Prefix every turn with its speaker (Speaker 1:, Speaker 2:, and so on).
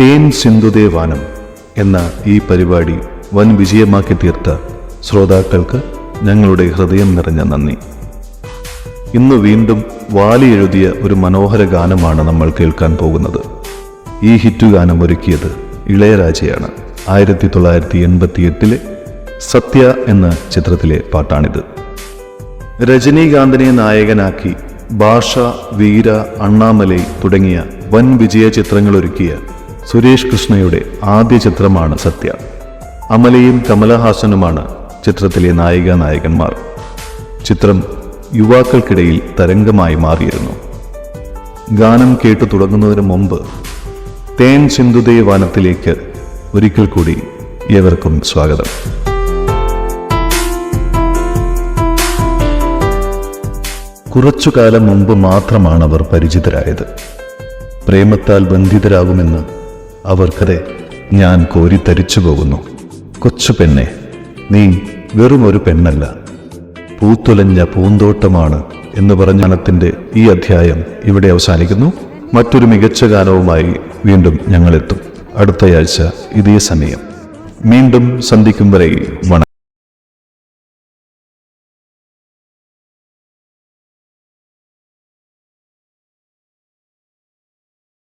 Speaker 1: തേൻ സിന്ധുദേവാനം എന്ന ഈ പരിപാടി വൻ വിജയമാക്കി തീർത്ത ശ്രോതാക്കൾക്ക് ഞങ്ങളുടെ ഹൃദയം നിറഞ്ഞ നന്ദി. ഇന്ന് വീണ്ടും വാലി എഴുതിയ ഒരു മനോഹര ഗാനമാണ് നമ്മൾ കേൾക്കാൻ പോകുന്നത്. ഈ ഹിറ്റ് ഗാനം ഒരുക്കിയത് ഇളയരാജയാണ്. ആയിരത്തി തൊള്ളായിരത്തി എൺപത്തി എട്ടിലെ സത്യ എന്ന ചിത്രത്തിലെ പാട്ടാണിത്. രജനീകാന്തിനെ നായകനാക്കി ഭാഷ വീര അണ്ണാമലൈ തുടങ്ങിയ വൻ വിജയ ചിത്രങ്ങൾ ഒരുക്കിയ സുരേഷ് കൃഷ്ണയുടെ ആദ്യ ചിത്രമാണ് സത്യ. അമലയും കമലഹാസനുമാണ് ചിത്രത്തിലെ നായിക നായകന്മാർ. ചിത്രം യുവാക്കൾക്കിടയിൽ തരംഗമായി മാറിയിരുന്നു. ഗാനം കേട്ടു തുടങ്ങുന്നതിന് മുമ്പ് തേൻ സിന്ധുദേ വനത്തിലേക്ക് ഒരിക്കൽ കൂടി ഏവർക്കും സ്വാഗതം. കുറച്ചു കാലം മുമ്പ് മാത്രമാണ് അവർ പരിചിതരായത്. പ്രേമത്താൽ ബന്ധിതരാകുമെന്ന് അവർക്കതെ ഞാൻ കോരി തരിച്ചു പോകുന്നു. കൊച്ചു പെണ്ണെ നീ വെറും ഒരു പെണ്ണല്ല. പൂത്തുലഞ്ഞ പൂന്തോട്ടമാണ് എന്ന് പറഞ്ഞ അണത്തിന്റെ ഈ അധ്യായം ഇവിടെ അവസാനിക്കുന്നു. മറ്റൊരു മികച്ച ഗാനവുമായി വീണ്ടും ഞങ്ങളെത്തും. അടുത്തയാഴ്ച ഇതേ സമയം. വീണ്ടും സന്ധിക്കും വരെ